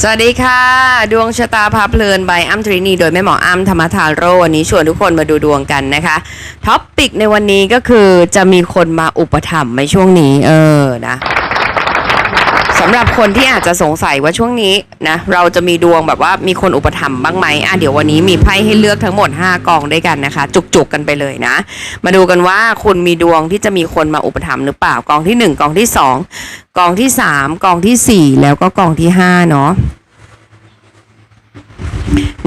สวัสดีค่ะ ดวงชะตาพาเพลินใบอ้ำทรินีโดยแม่หมออ้ำธรรมทาโรวันนี้ชวนทุกคนมาดูดวงกันนะคะท็อปปิกในวันนี้ก็คือจะมีคนมาอุปถัมภ์ในช่วงนี้ เออนะ สำหรับคนที่อาจจะสงสัยว่าช่วงนี้นะเราจะมีดวงแบบว่ามีคนอุปถัมภ์บ้างไหมอะเดี๋ยววันนี้มีไพ่ให้เลือกทั้งหมด 5 กองด้วยกันนะคะ จุกๆกันไปเลยนะ มาดูกันว่าคุณมีดวงที่จะมีคนมาอุปถัมภ์หรือเปล่ากองที่ 1 กองที่ 2 กองที่ 3 กองทีสี่4 แล้วก็กองที่5เนาะ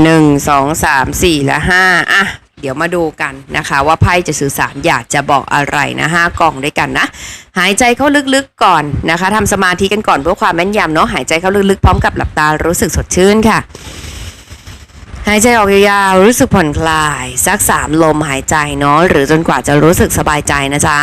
หนึ่งสองสามสี่และห้าอะ เดี๋ยวมาดูกันนะคะว่าไพ่จะสื่อสารอยากจะบอกอะไรนะห้ากล่องด้วยกันนะ หายใจเข้าลึกๆก่อนนะคะทำสมาธิกันก่อนเพื่อความแม่นยำเนาะหายใจเข้าลึกๆพร้อมกับหลับตารู้สึกสดชื่นค่ะ หายใจออกยาวๆรู้สึกผ่อนคลาย สักสามลมหายใจเนาะหรือจนกว่าจะรู้สึกสบายใจนะจ๊ะ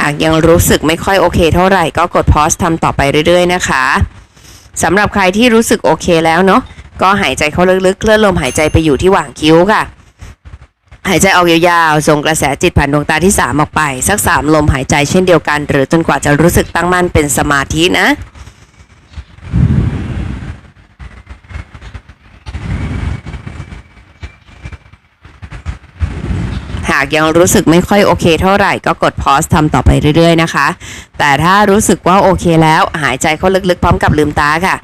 หากยังรู้สึกไม่ค่อยโอเคเท่าไหร่ก็กดพอสทำต่อไปเรื่อยๆนะคะสำหรับใครที่รู้สึกโอเคแล้วเนาะก็หายใจเข้าลึกๆ เคลื่อนลมหายใจไปอยู่ที่หว่างคิ้วค่ะ หายใจออกยาวๆ ส่งกระแสจิตผ่านดวงตาที่ 3 ออกไป สัก 3 ลมหายใจเช่นเดียวกัน หรือจนกว่าจะรู้สึกตั้งมั่นเป็นสมาธินะากยังรู้สึกไม่ค่อยโอเคเท่าไหร่ก็กดพอสทำต่อไปเรื่อยๆนะคะ แต่ถ้ารู้สึกว่าโอเคแล้วหายใจเข้าลึกๆ พร้อมกับลืมตาค่ะ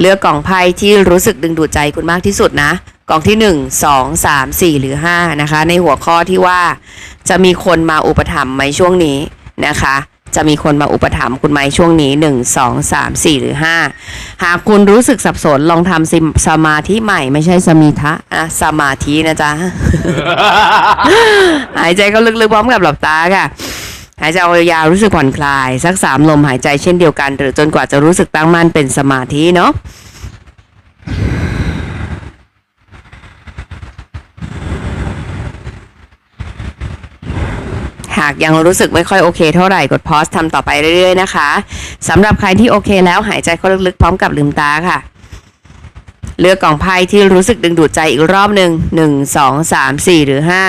เลือกกล่องไพ่ที่รู้สึกดึงดูดใจคุณมากที่สุดนะกล่องที่ 1 2 3 4 หรือ 5 นะคะ ในหัวข้อที่ว่าจะมีคนมาอุปถัมภ์ไหมช่วงนี้นะคะ จะมีคนมาอุปถัมภ์คุณไหมช่วงนี้ 1 2 3 4 หรือ 5 หากคุณรู้สึกสับสนลองทำสมสมาธิใหม่ไม่ใช่สมีทะนะสมาธินะจ๊ะ หายใจเข้าลึกๆพร้อมกับหลับตาค่ะหายใจออกยาวรู้สึกผ่อนคลาย สักสามลมหายใจเช่นเดียวกัน หรือจนกว่าจะรู้สึกตั้งมั่นเป็นสมาธิเนาะ หากยังรู้สึกไม่ค่อยโอเคเท่าไหร่กดพอสทำต่อไปเรื่อยๆนะคะสำหรับใครที่โอเคแล้วหายใจเข้าลึกๆพร้อมกับลืมตาค่ะ เลือกกล่องไพ่ที่รู้สึกดึงดูดใจอีกรอบหนึ่งหนึ่งสองสามสี่หรือห้า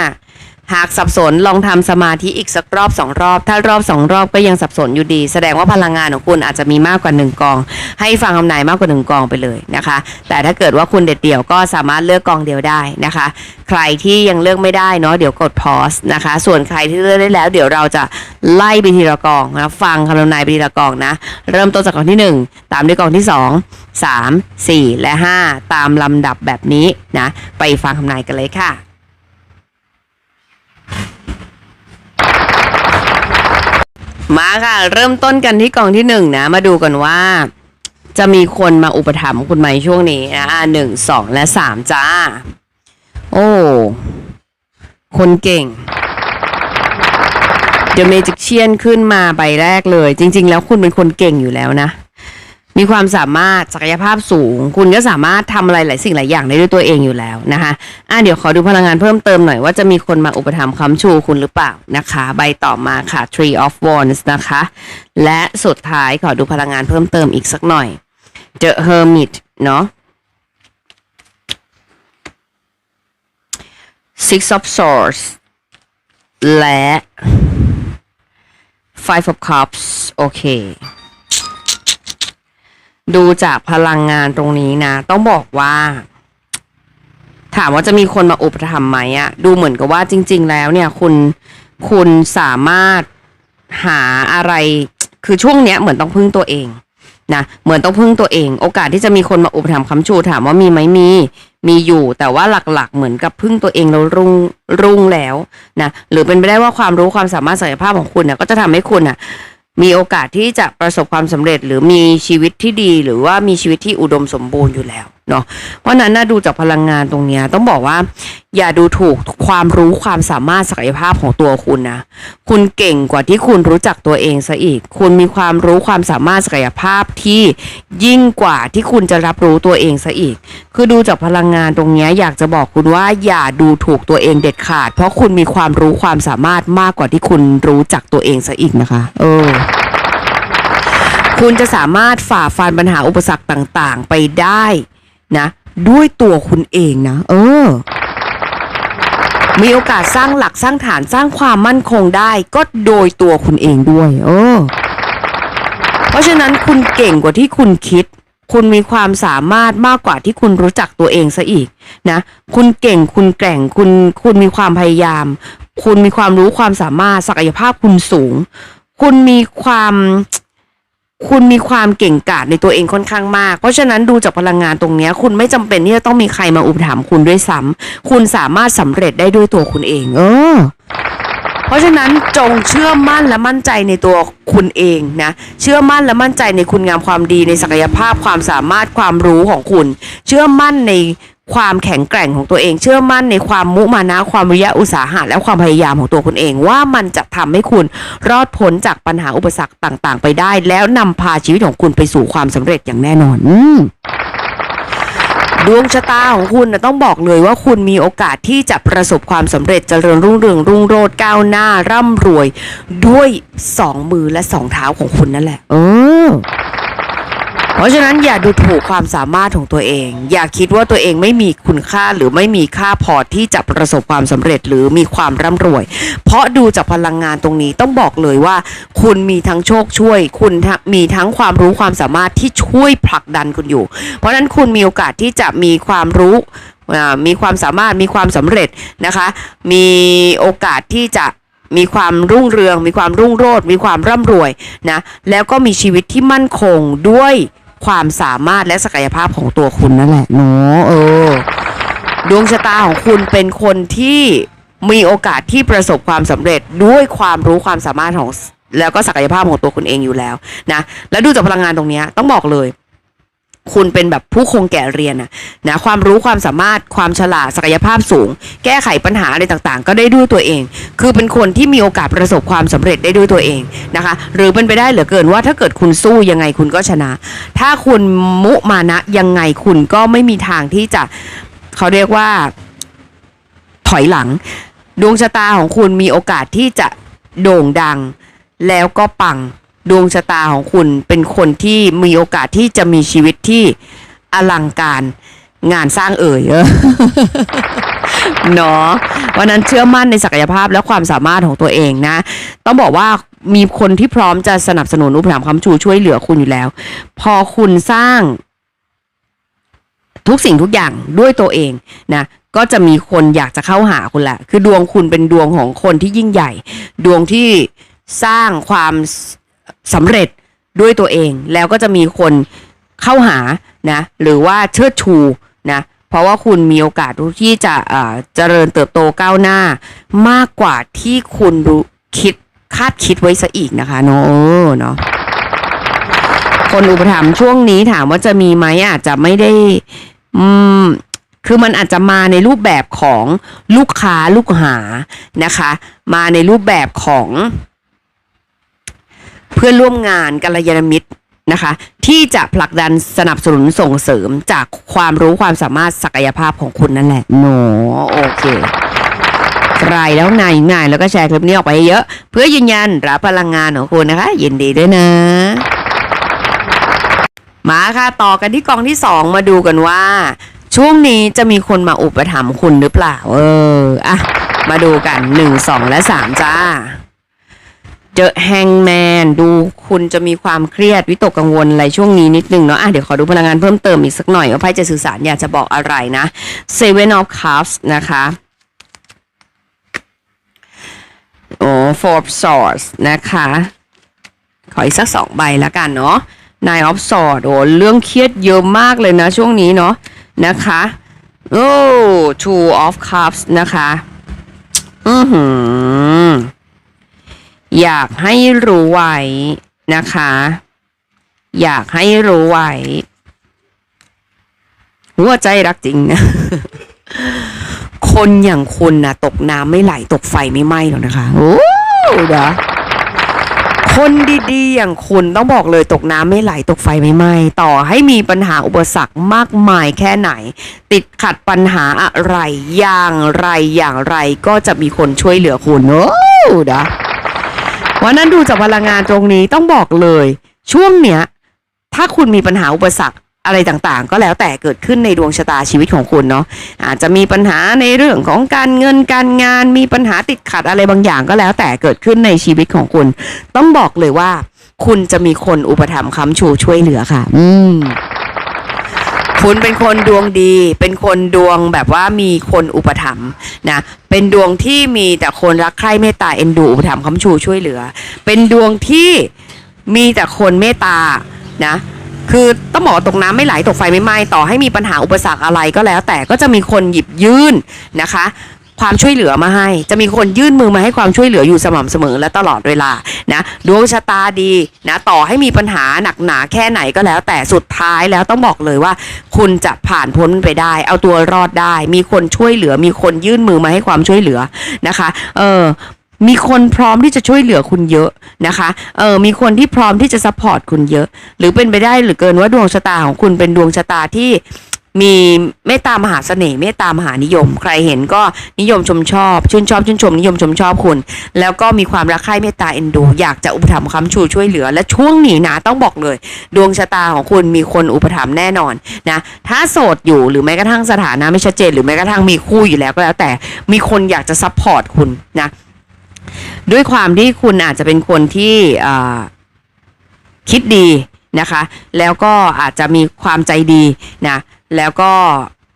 หากสับสนลองทำสมาธิอีกสักรอบสองรอบ ถ้ารอบสองรอบก็ยังสับสนอยู่ดี แสดงว่าพลังงานของคุณอาจจะมีมากกว่าหนึ่งกอง ให้ฟังคำนายมากกว่าหนึ่งกองไปเลยนะคะ แต่ถ้าเกิดว่าคุณเด็ดเดี่ยวก็สามารถเลือกกองเดียวได้นะคะ ใครที่ยังเลือกไม่ได้เนาะเดี๋ยวกดพอสนะคะ ส่วนใครที่เลือกได้แล้ว เดี๋ยวเราจะไล่ไปทีละกองนะฟังคำทำนายไปทีละกองนะ เริ่มต้นจากกองที่หนึ่งตามด้วยกองที่สองสามสี่และห้าตามลำดับแบบนี้นะไปฟังคำนายกันเลยค่ะ มาค่ะ เริ่มต้นกันที่กองที่หนึ่งนะ มาดูกันว่า จะมีคนมาอุปถัมภ์คุณไหมช่วงนี้นะหนึ่งสองและสามจ้า โอ้ คนเก่งเดอะเมจิกเชียนขึ้นมาใบแรกเลย จริง ๆ แล้วคุณเป็นคนเก่งอยู่แล้วนะ มีความสามารถศักยภาพสูง คุณก็สามารถทำอะไรหลายสิ่งหลายอย่างได้ด้วยตัวเองอยู่แล้วนะคะอะเดี๋ยวขอดูพลังงานเพิ่มเติมหน่อยว่าจะมีคนมาอุปถัมภ์ค้ำชูคุณหรือเปล่านะคะ ใบต่อมาค่ะ Tree of Wands นะคะ และสุดท้ายขอดูพลังงานเพิ่มเติมอีกสักหน่อย The Hermit เนาะ Six of Swords และ Five of Cups โอเค ดูจากพลังงานตรงนี้นะ ต้องบอกว่า ถามว่าจะมีคนมาอุปถัมภ์ไหมอะดูเหมือนกับว่าจริง ๆ แล้วเนี่ย คุณคุณสามารถหาอะไร คือช่วงเนี้ยเหมือนต้องพึ่งตัวเองนะเหมือนต้องพึ่งตัวเอง โอกาสที่จะมีคนมาอุปถัมภ์ค้ำชูถามว่ามีไหมมี มีอยู่ แต่ว่าหลักๆ เหมือนกับพึ่งตัวเองแล้วรุ่งรุ่งแล้วนะหรือเป็นไปได้ว่าความรู้ความสามารถศักยภาพของคุณเนี่ยก็จะทำให้คุณอะ มีโอกาสที่จะประสบความสำเร็จหรือมีชีวิตที่ดี หรือว่ามีชีวิตที่อุดมสมบูรณ์อยู่แล้ว เนาะเพราะนั้นนะดูจากพลังงานตรงเนี้ยต้องบอกว่า อย่าดูถูกความรู้ความสามารถศักยภาพของตัวคุณนะ คุณเก่งกว่าที่คุณรู้จักตัวเองซะอีก คุณมีความรู้ความสามารถศักยภาพที่ยิ่งกว่าที่คุณจะรับรู้ตัวเองซะอีก คือดูจากพลังงานตรงเนี้ยอยากจะบอกคุณว่าอย่าดูถูกตัวเองเด็ดขาด เพราะคุณมีความรู้ความสามารถมากกว่าที่คุณรู้จักตัวเองซะอีกนะคะ เออคุณจะสามารถฝ่าฟันปัญหาอุปสรรคต่าง ๆ ไปได้ นะ ด้วยตัวคุณเองนะ เออ มีโอกาสสร้างหลักสร้างฐานสร้างความมั่นคงได้ ก็โดยตัวคุณเองด้วย เออ เพราะฉะนั้นคุณเก่งกว่าที่คุณคิด คุณมีความสามารถมากกว่าที่คุณรู้จักตัวเองซะอีกนะ คุณเก่งคุณแกร่งคุณคุณมีความพยายาม คุณมีความรู้ความสามารถศักยภาพคุณสูง คุณมีความ คุณมีความเก่งกาจในตัวเองค่อนข้างมาก เพราะฉะนั้นดูจากพลังงานตรงนี้คุณไม่จำเป็นที่จะต้องมีใครมาอุปถัมภ์คุณด้วยซ้ำคุณสามารถสำเร็จได้ด้วยตัวคุณเอง เออ เพราะฉะนั้นจงเชื่อมั่นและมั่นใจในตัวคุณเองนะ เชื่อมั่นและมั่นใจในคุณงามความดีในศักยภาพความสามารถความรู้ของคุณ เชื่อมั่นใน ความแข็งแกร่งของตัวเองเชื่อมั่นในความมุมานะความวิริยะอุตสาหะและความพยายามของตัวคุณเอง ว่ามันจะทำให้คุณรอดพ้นจากปัญหาอุปสรรคต่างๆ ไปได้ แล้วนำพาชีวิตของคุณไปสู่ความสำเร็จอย่างแน่นอนดวงชะตาของคุณนะต้องบอกเลยว่าคุณมีโอกาสที่จะประสบความสำเร็จเจริญรุ่งเรืองรุ่งโรจน์ก้าวหน้า ร่ำรวยด้วยสองมือและสองเท้าของคุณนั่นแหละ เออ เพราะฉะนั้นอย่าดูถูกความสามารถของตัวเอง อย่าคิดว่าตัวเองไม่มีคุณค่าหรือไม่มีค่าพอที่จะประสบความสำเร็จหรือมีความร่ำรวย เพราะดูจากพลังงานตรงนี้ต้องบอกเลยว่า คุณมีทั้งโชคช่วย คุณมีทั้งความรู้ความสามารถที่ช่วยผลักดันคุณอยู่ เพราะฉะนั้นคุณมีโอกาสที่จะมีความรู้มีความสามารถมีความสำเร็จนะคะ มีโอกาสที่จะ มีความรุ่งเรือง มีความรุ่งโรจน์มีความร่ำรวยนะแล้วก็มีชีวิตที่มั่นคงด้วยความสามารถและศักยภาพของตัวคุณนั่นแหละเนาะเออดวงชะตาของคุณเป็นคนที่มีโอกาสที่ประสบความสำเร็จด้วยความรู้ความสามารถของแล้วก็ศักยภาพของตัวคุณเองอยู่แล้วนะ แล้วดูจากพลังงานตรงนี้ต้องบอกเลย คุณเป็นแบบผู้คงแก่เรียนนะนะความรู้ความสามารถความฉลาดศักยภาพสูง แก้ไขปัญหาอะไรต่างๆ ก็ได้ด้วยตัวเอง คือเป็นคนที่มีโอกาสประสบความสำเร็จได้ด้วยตัวเองนะคะ หรือเป็นไปได้เหลือเกินว่าถ้าเกิดคุณสู้ยังไงคุณก็ชนะ ถ้าคุณมุมานะยังไงคุณก็ไม่มีทางที่จะเขาเรียกว่า ถอยหลัง ดวงชะตาของคุณมีโอกาสที่จะโด่งดังแล้วก็ปัง ดวงชะตาของคุณเป็นคนที่มีโอกาสที่จะมีชีวิตที่อลังการงานสร้างเอ่ยเออเนาะวันนั้นเชื่อมั่นในศักยภาพและความสามารถของตัวเองนะ ต้องบอกว่ามีคนที่พร้อมจะสนับสนุนอุปถัมภ์คำชูช่วยเหลือคุณอยู่แล้ว พอคุณสร้าง ทุกสิ่งทุกอย่างด้วยตัวเองนะก็จะมีคนอยากจะเข้าหาคุณแหละ คือดวงคุณเป็นดวงของคนที่ยิ่งใหญ่ ดวงที่สร้างความ สำเร็จด้วยตัวเองแล้วก็จะมีคนเข้าหานะหรือว่าเชิดชูนะเพราะว่าคุณมีโอกาสที่จะเอ่อเจริญเติบโตก้าวหน้า มากกว่าที่คุณรู้คิดคาดคิดไว้ซะอีกนะคะเนาะเออเนาะคนอุปถัมภ์ช่วงนี้ถามว่าจะมีไหมอาจจะไม่ได้อืมคือมันอาจจะมาในรูปแบบของลูกค้าลูกหานะคะ มาในรูปแบบของ เพื่อนร่วมงานกัลยาณมิตรนะคะ ที่จะผลักดันสนับสนุนส่งเสริมจากความรู้ความสามารถศักยภาพของคุณนั่นแหละโนโอเคใครแล้วนายง่ายแล้วก็แชร์คลิปนี้ออกไปเยอะ เพื่อยืนยันรับพลังงานของคุณนะคะ ยินดีด้วยนะ มาค่ะ ต่อกันที่กองที่สองมาดูกันว่า ช่วงนี้จะมีคนมาอุปถัมภ์คุณหรือเปล่า เออ อะ มาดูกันหนึ่งสองและสามจ้า เจอแฮงแมนดูคุณจะมีความเครียดวิตกกังวลอะไรช่วงนี้นิดนึงเนาะอะเดี๋ยวขอดูพลังงานเพิ่มเติมอีกสักหน่อยว่าไพ่จะสื่อสารอยากจะบอกอะไรนะ Seven of Cups นะคะโอ้ Four of Swords นะคะ ขออีกสักสองใบแล้วกันเนาะ Nine of Swords โอ้เรื่องเครียดเยอะมากเลยนะช่วงนี้เนาะนะคะโอ้ Two of Cups นะคะ อือหือ อยากให้รู้ไว้นะคะ อยากให้รู้ไว้หัวใจรักจริงนะคนอย่างคุณนะตกน้ำไม่ไหลตกไฟไม่ไหม้หรอกนะคะ โอ้เด้อคนดีๆ อย่างคุณต้องบอกเลยตกน้ำไม่ไหลตกไฟไม่ไหม้ต่อให้มีปัญหาอุปสรรคมากมายแค่ไหน ติดขัดปัญหาอะไรอย่างไรอย่างไรก็จะมีคนช่วยเหลือคุณโอ้เด้อวั วันนั้นดูจากพลังงานตรงนี้ต้องบอกเลย ช่วงเนี้ย ถ้าคุณมีปัญหาอุปสรรคอะไรต่างๆ ก็แล้วแต่เกิดขึ้นในดวงชะตาชีวิตของคุณเนาะอาจจะมีปัญหาในเรื่องของการเงินการงาน มีปัญหาติดขัดอะไรบางอย่างก็แล้วแต่เกิดขึ้นในชีวิตของคุณ ต้องบอกเลยว่า คุณจะมีคนอุปถัมภ์ค้ำชูช่วยเหลือค่ะ อืม คุณเป็นคนดวงดี เป็นคนดวงแบบว่ามีคนอุปถัมภ์นะ เป็นดวงที่มีแต่คนรักใคร่เมตตาเอ็นดูอุปถัมภ์ค้ำชูช่วยเหลือ เป็นดวงที่มีแต่คนเมตตานะคือต้องบอกตกน้ำไม่ไหลตกไฟไม่ไหม้ต่อให้มีปัญหาอุปสรรคอะไรก็แล้ว แต่ก็จะมีคนหยิบยื่นนะคะ ความช่วยเหลือมาให้ จะมีคนยื่นมือมาให้ความช่วยเหลืออยู่สม่ำเสมอและตลอดเวลานะดวงชะตาดีนะต่อให้มีปัญหาหนักหนาแค่ไหนก็แล้ว แต่สุดท้ายแล้วต้องบอกเลยว่า คุณจะผ่านพ้นมันไปได้ เอาตัวรอดได้ มีคนช่วยเหลือ มีคนยื่นมือมาให้ความช่วยเหลือนะคะ เออมีคนพร้อมที่จะช่วยเหลือคุณเยอะนะคะ เออ มีคนที่พร้อมที่จะซัพพอร์ตคุณเยอะ หรือเป็นไปได้หรือเกินว่าดวงชะตาของคุณเป็นดวงชะตาที่ มีเมตตามหาเสน่ห์เมตตามหานิยม ใครเห็นก็นิยมชมชอบ ชื่นชอบชื่นชมนิยมชมชอบคุณ แล้วก็มีความรักใคร่เมตตาเอ็นดู อยากจะอุปถัมภ์ค้ำชูช่วยเหลือ และช่วงนี้นะต้องบอกเลย ดวงชะตาของคุณมีคนอุปถัมภ์แน่นอนนะ ถ้าโสดอยู่หรือแม้กระทั่งสถานะไม่ชัดเจน หรือแม้กระทั่งมีคู่อยู่แล้วก็แล้วแต่มีคนอยากจะซัพพอร์ตคุณนะด้วยความที่คุณอาจจะเป็นคนที่คิดดีนะคะ แล้วก็อาจจะมีความใจดีนะ แล้วก็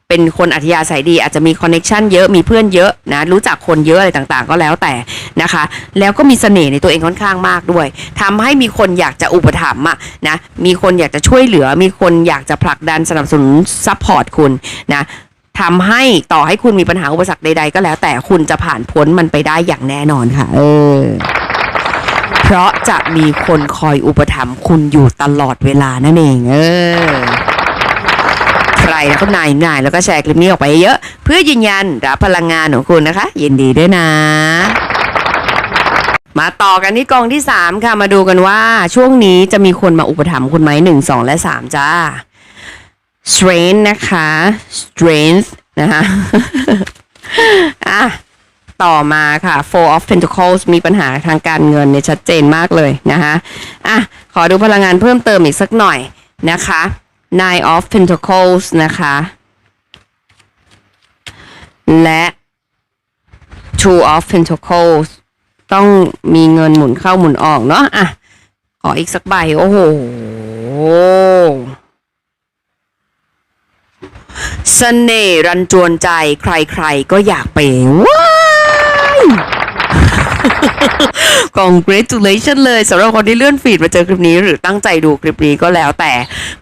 เป็นคนอัธยาศัยดีอาจจะมีคอนเน็ชันเยอะมีเพื่อนเยอะนะรู้จักคนเยอะอะไรต่างๆ ก็แล้วแต่นะคะ แล้วก็มีเสน่ห์ในตัวเองค่อนข้างมากด้วยทำให้มีคนอยากจะอุปถัมภ์อะนะมีคนอยากจะช่วยเหลือ มีคนอยากจะผลักดันสนับสนุนซัพพอร์ตคุณนะทำให้ต่อให้คุณมีปัญหาอุปสรรคใด ๆ ก็แล้วแต่คุณจะผ่านพ้นมันไปได้อย่างแน่นอนค่ะ เออ เพราะจะมีคนคอยอุปถัมภ์คุณอยู่ตลอดเวลานั่นเอง เออ ใครแล้วก็นายนายแล้วก็แชร์คลิปนี้ออกไปเยอะ เพื่อยืนยันรับพลังงานของคุณนะคะ ยินดีด้วยนะมาต่อกันที่กองที่ 3 ค่ะ มาดูกันว่าช่วงนี้จะมีคนมาอุปถัมภ์คุณไหมหนึ่งสองและสามจ้า strength นะคะ strength นะคะอะต่อมาค่ะ four of pentacles มีปัญหาทางการเงินเนี่ยชัดเจนมากเลยนะคะอะขอดูพลังงานเพิ่มเติมอีกสักหน่อยนะคะ nine of pentacles นะคะ และ two of pentacles ต้องมีเงินหมุนเข้าหมุนออกเนาะอะ ขออีกสักใบ โอ้โห เสน่ห์รันจวนใจใครๆก็อยากเป็นว้า congratulation เลยสำหรับคนที่เลื่อนฟีดมาเจอคลิปนี้ หรือตั้งใจดูคลิปนี้ก็แล้วแต่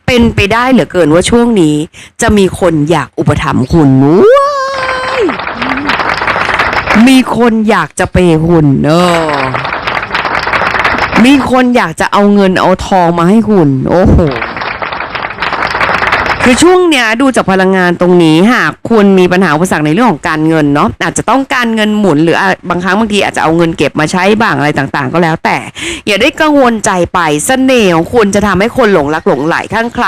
เป็นไปได้เหลือเกินว่าช่วงนี้ จะมีคนอยากอุปถัมภ์คุณว้ายมีคนอยากจะเปย์คุณเออมีคนอยากจะเอาเงินเอาทองมาให้คุณ โอ้โห คือช่วงเนี้ยดูจากพลังงานตรงนี้หากคุณมีปัญหาอุปสรรคในเรื่องของการเงินเนาะอาจจะต้องการเงินหมุนหรืออบางครั้งบางทีอาจจะเอาเงินเก็บมาใช้บ้างอะไรต่างๆ ก็แล้ว แต่อย่าได้กังวลใจไปเสน่ห์ของคุณจะทำให้คนหลงรักหลงไหลข้างใคร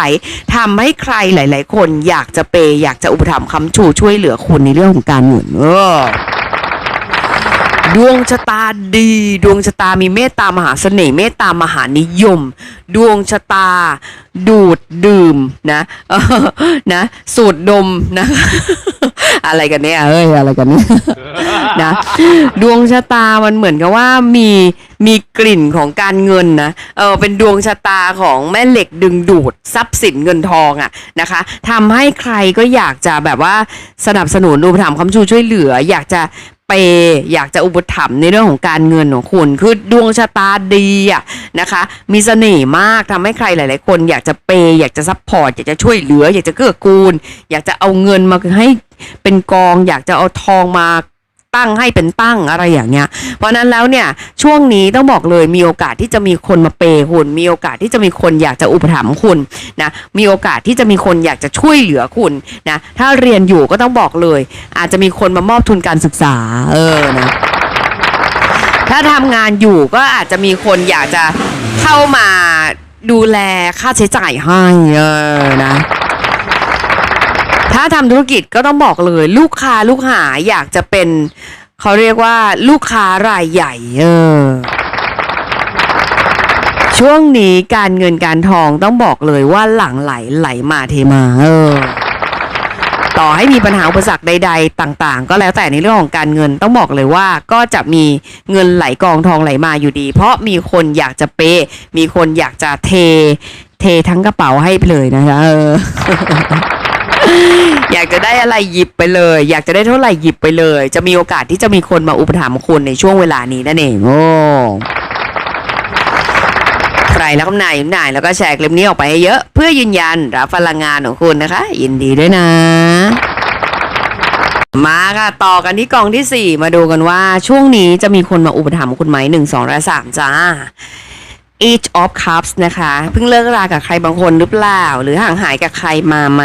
ทำให้ใครหลาย ๆ คนอยากจะเปย์อยากจะอุปถัมภ์คำชูช่วยเหลือคุณในเรื่องของการเงินเออ ดวงชะตาดี ดวงชะตามีเมตตามหาเสน่ห์เมตตามหานิยม ดวงชะตา ดูดดื่มนะนะ สูดดมนะอะไรกันเนี่ยเฮ้ยอะไรกันเนี่ยนะดวงชะตามันเหมือนกับว่ามีมีกลิ่นของการเงินนะเออเป็นดวงชะตาของแม่เหล็กดึงดูดทรัพย์สินเงินทองอะนะคะทำให้ใครก็อยากจะแบบว่าสนับสนุนอุปถัมภ์คำชูช่วยเหลือ อยากจะ ย์อยากจะอุปถัมภ์ในเรื่องของการเงินของคุณ คือดวงชะตาดีอะนะคะ มีเสน่ห์มากทำให้ใครหลาย ๆ คนอยากจะเปย์อยากจะซัพพอร์ตอยากจะช่วยเหลือ อยากจะเกื้อกูล อยากจะเอาเงินมาให้เป็นกอง อยากจะเอาทองมา ตั้งให้เป็นตั้งอะไรอย่างเงี้ย เพราะนั้นแล้วเนี่ยช่วงนี้ต้องบอกเลยมีโอกาสที่จะมีคนมาเปย์คุณ มีโอกาสที่จะมีคนอยากจะอุปถัมภ์คุณนะมีโอกาสที่จะมีคนอยากจะช่วยเหลือคุณนะถ้าเรียนอยู่ก็ต้องบอกเลย อาจจะมีคนมามอบทุนการศึกษาเออนะถ้าทำงานอยู่ก็อาจจะมีคนอยากจะเข้ามาดูแลค่าใช้จ่ายให้เออนะ ถ้าทำธุรกิจก็ต้องบอกเลย ลูกค้าลูกหาอยากจะเป็นเขาเรียกว่าลูกค้ารายใหญ่ เออ ช่วงนี้การเงินการทองต้องบอกเลยว่าหลังไหลไหลมาเทมา เออ ต่อให้มีปัญหาอุปสรรคใด ๆ ต่าง ๆ ก็แล้วแต่ในเรื่องของการเงินต้องบอกเลยว่าก็จะมีเงินไหลกองทองไหลมาอยู่ดี เพราะมีคนอยากจะเป มีคนอยากจะเท เททั้งกระเป๋าให้เลยนะคะเออ อยากจะได้อะไรหยิบไปเลย อยากจะได้เท่าไหร่หยิบไปเลย จะมีโอกาสที่จะมีคนมาอุปถัมภ์คุณในช่วงเวลานี้นั่นเองโอ้ใครแล้วก็นายนายแล้วก็แชร์คลิปนี้ออกไปให้เยอะ เพื่อยืนยันรับพลังงานของคุณนะคะ ยินดีด้วยนะ มาค่ะ ต่อกันที่กองที่สี่มาดูกันว่าช่วงนี้จะมีคนมาอุปถัมภ์คุณไหมหนึ่งสองและสามจ้า Each of Cups นะคะ เพิ่งเลิกรากับใครบางคนหรือเปล่า หรือห่างหายกับใครมาไหม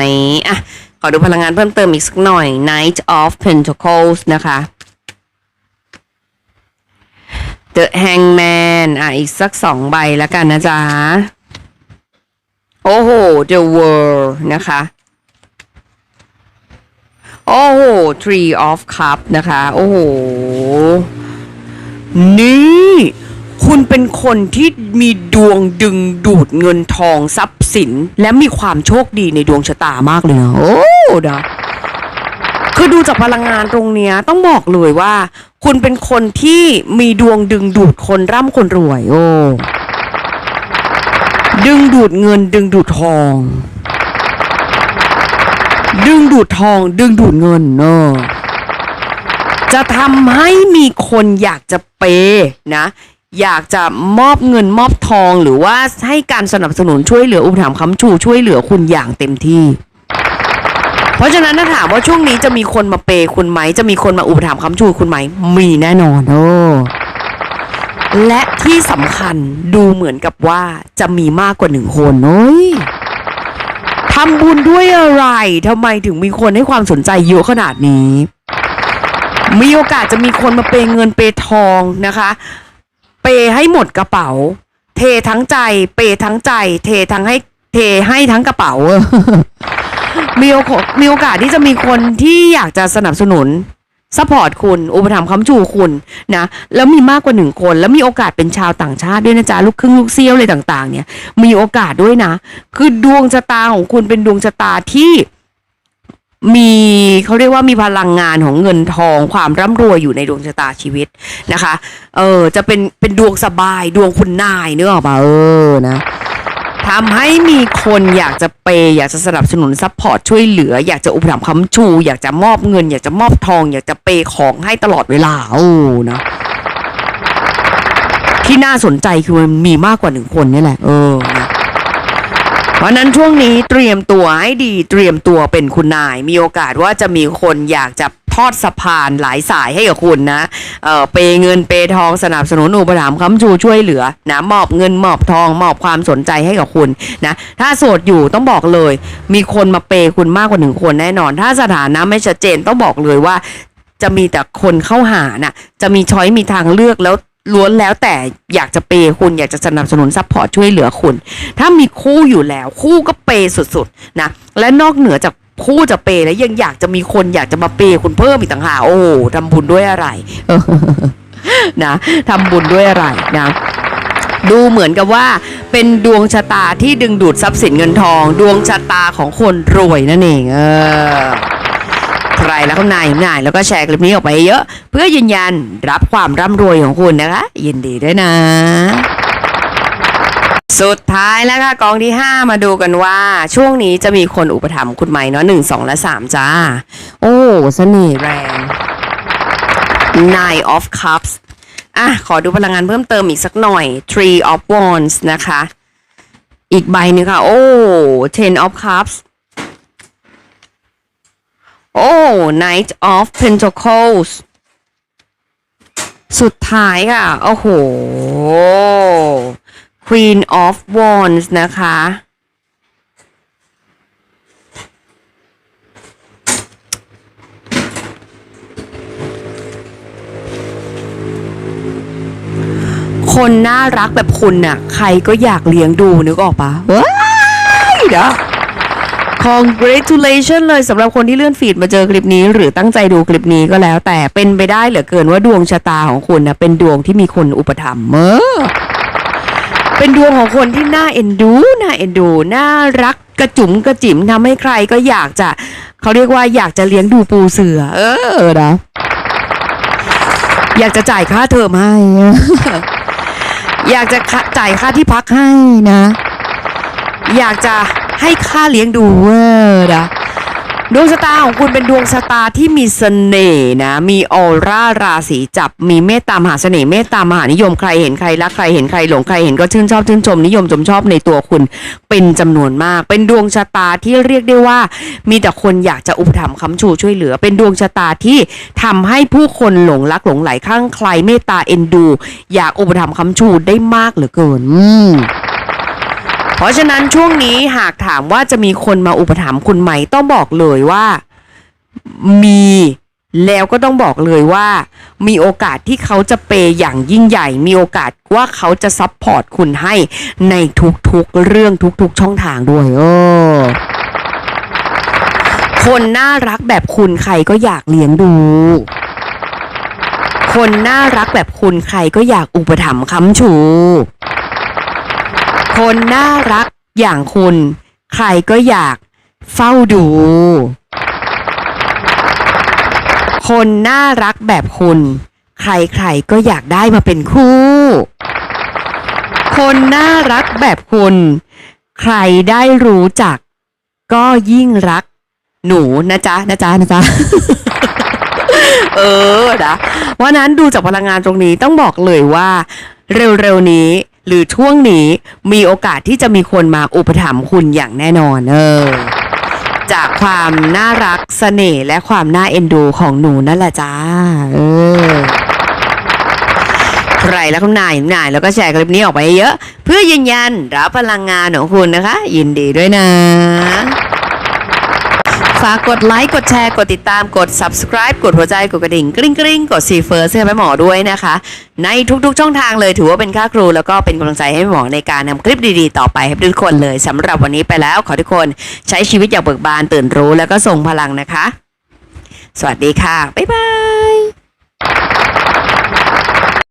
อะขอดูพลังงานเพิ่มเติมอีกสักหน่อย Knight of Pentacles นะคะ The Hangman อะอีกสักสองใบแล้วกันนะจ๊ะ โอ้โห The World นะคะ โอ้โห Tree of Cup นะคะ โอ้โห นี่ เป็นคนที่มีดวงดึงดูดเงินทองทรัพย์สิน และมีความโชคดีในดวงชะตามากเลยนะโอ้นะคือดูจากพลังงานตรงเนี้ยต้องบอกเลยว่า คุณเป็นคนที่มีดวงดึงดูดคนร่ำคนรวย โอ้ดึงดูดเงินดึงดูดทอง ดึงดูดทอง ดึงดูดเงินเนอะจะทำให้มีคนอยากจะเปย์นะ อยากจะมอบเงินมอบทองหรือว่าให้การสนับสนุนช่วยเหลืออุปถัมภ์ค้ำชูช่วยเหลือคุณอย่างเต็มที่ เพราะฉะนั้นถ้าถามว่าช่วงนี้จะมีคนมาเปย์คุณไหม จะมีคนมาอุปถัมภ์ค้ำชูคุณไหม มีแน่นอนโอ้และที่สำคัญดูเหมือนกับว่าจะมีมากกว่าหนึ่งคนโอ้ยทำบุญด้วยอะไรทำไมถึงมีคนให้ความสนใจเยอะขนาดนี้ มีโอกาสจะมีคนมาเปย์เงินเปย์ทองนะคะ เปยให้หมดกระเป๋า เททั้งใจ เปยทั้งใจ เททั้งให้ เทให้ทั้งกระเป๋า มีโอกาสมีโอกาสที่จะมีคนที่อยากจะสนับสนุนซัพพอร์ตคุณ อุปถัมภ์ค้ำชูคุณนะแล้วมีมากกว่าหนึ่งคน แล้วมีโอกาสเป็นชาวต่างชาติด้วยนะจ๊ะลูกครึ่งลูกเซี่ยวอะไรต่าง ๆ เนี่ย มีโอกาสด้วยนะ คือดวงชะตาของคุณเป็นดวงชะตาที่ มีเขาเรียกว่ามีพลังงานของเงินทองความร่ำรวยอยู่ในดวงชะตาชีวิตนะคะ เออจะเป็นเป็นดวงสบายดวงคุณนายเนื้อออกมาเออนะทำให้มีคนอยากจะเปย์อยากจะสนับสนุนซัพพอร์ตช่วยเหลือ อยากจะอุปถัมภ์ค้ำชู อยากจะมอบเงิน อยากจะมอบทอง อยากจะเปย์ของให้ตลอดเวลาโอ้นะที่น่าสนใจคือมันมีมากกว่าหนึ่งคนนี่แหละเออนะ เพราะนั้นช่วงนี้เตรียมตัวให้ดีเตรียมตัวเป็นคุณนาย มีโอกาสว่าจะมีคนอยากจะทอดสะพานหลายสายให้กับคุณนะเออเปย์เงินเปย์ทองสนับสนุนอุปถัมภ์ค้ำชูช่วยเหลือนะมอบเงินมอบทองมอบความสนใจให้กับคุณนะถ้าโสดอยู่ต้องบอกเลย มีคนมาเปย์คุณมากกว่าหนึ่งคนแน่นอน ถ้าสถานะไม่ชัดเจนต้องบอกเลยว่าจะมีแต่คนเข้าหาน่ะ จะมีช้อยมีทางเลือกแล้ว ล้วนแล้วแต่อยากจะเปย์คุณอยากจะสนับสนุนซัพพอร์ตช่วยเหลือคุณ ถ้ามีคู่อยู่แล้ว คู่ก็เปย์สุดๆนะและนอกเหนือจากคู่จะเปย์แล้วยังอยากจะมีคนอยากจะมาเปย์คุณเพิ่มอีกต่างหากโอ้โหทำบุญด้วยอะไรนะทำบุญด้วยอะไรนะดูเหมือนกับว่าเป็นดวงชะตาที่ดึงดูดทรัพย์สินเงินทอง ดวงชะตาของคนรวยนั่นเอง เออ ใครแล้วก็นายนายแล้วก็แชร์คลิปนี้ออกไปเยอะ เพื่อยืนยันรับความร่ำรวยของคุณนะคะ ยินดีด้วยนะ สุดท้ายแล้วค่ะกองที่ 5 มาดูกันว่า ช่วงนี้จะมีคนอุปถัมภ์คุณไหมเนาะหนึ่งสองและสามจ้า โอ้เสน่ห์แรง Nine of Cups อะ ขอดูพลังงานเพิ่มเติมอีกสักหน่อย Three of Wands นะคะ อีกใบหนึงค่ะ โอ้ Ten of Cups โอ้ Knight of Pentacles สุดท้ายค่ะ โอ้โห Queen of Wands นะคะ คนน่ารักแบบคุณน่ะ ใครก็อยากเลี้ยงดูนึกออกปะว้ายเดี๋ยว congratulation เลยสำหรับคนที่เลื่อนฟีดมาเจอคลิปนี้ หรือตั้งใจดูคลิปนี้ก็แล้ว แต่เป็นไปได้เหลือเกินว่าดวงชะตาของคุณนะเป็นดวงที่มีคนอุปถัมภ์เออเป็นดวงของคนที่น่าเอ็นดู น่าเอ็นดู น่ารักกระจุ๋มกระจิ๋มทำให้ใครก็อยากจะ เขาเรียกว่าอยากจะเลี้ยงดูปูเสือ เออนะอยากจะจ่ายค่าเทอมให้ อยากจะจ่ายค่าที่พักให้นะ อยากจะให้ค่าเลี้ยงดูเวอร์นะดวงชะตาของคุณเป็นดวงชะตาที่มีเสน่ห์นะ มีออร่าราศีจับ มีเมตตามหาเสน่ห์เมตตามหานิยมใครเห็นใครรักใครเห็นใครหลงใครเห็นก็ชื่นชอบชื่นชมนิยมชมชอบในตัวคุณเป็นจำนวนมาก เป็นดวงชะตาที่เรียกได้ว่า มีแต่คนอยากจะอุปถัมภ์ค้ำชูช่วยเหลือ เป็นดวงชะตาที่ทำให้ผู้คนหลงรักหลงไหลข้างใครเมตตาเอ็นดู อยากอุปถัมภ์ค้ำชูได้มากเหลือเกินอื เพราะฉะนั้นช่วงนี้หากถามว่าจะมีคนมาอุปถัมภ์คุณไหมต้องบอกเลยว่ามีแล้วก็ต้องบอกเลยว่า มีโอกาสที่เขาจะเปย์อย่างยิ่งใหญ่ มีโอกาสว่าเขาจะซัพพอร์ตคุณให้ในทุกๆเรื่องทุกๆ ช่องทางด้วยเออคนน่ารักแบบคุณใครก็อยากเลี้ยงดู คนน่ารักแบบคุณใครก็อยากอุปถัมภ์ค้ำชู คนน่ารักอย่างคุณ ใครก็อยากเฝ้าดู คนน่ารักแบบคุณ ใครๆก็อยากได้มาเป็นคู่ คนน่ารักแบบคุณ ใครได้รู้จัก ก็ยิ่งรัก หนูนะจ๊ะนะจ๊ะนะจ๊ะเออนะวันนั้นดูจากพลังงานตรงนี้ต้องบอกเลยว่า เร็วๆนี้ หรือช่วงนี้มีโอกาสที่จะมีคนมาอุปถัมภ์คุณอย่างแน่นอนเออจากความน่ารักเสน่ห์และความน่าเอ็นดูของหนูนั่นแหละจ้าเออใครและคุณนายนายแล้วก็แชร์คลิปนี้ออกไปเยอะ เพื่อยืนยันรับพลังงานของคุณนะคะ ยินดีด้วยนะ ฝากกดไลค์กดแชร์กดติดตามกด subscribe กดหัวใจกดกระดิ่งกริ๊งกริ๊งกดซีเฟิร์สให้แม่หมอด้วยนะคะ ในทุกๆช่องทางเลยถือว่าเป็นค่าครู แล้วก็เป็นกำลังใจให้แม่หมอในการนำคลิปดีๆ ต่อไปให้ทุกคนเลยสำหรับวันนี้ไปแล้วขอทุกคนใช้ชีวิตอย่างเบิกบานตื่นรู้แล้วก็ทรงพลังนะคะ สวัสดีค่ะ บ๊ายบาย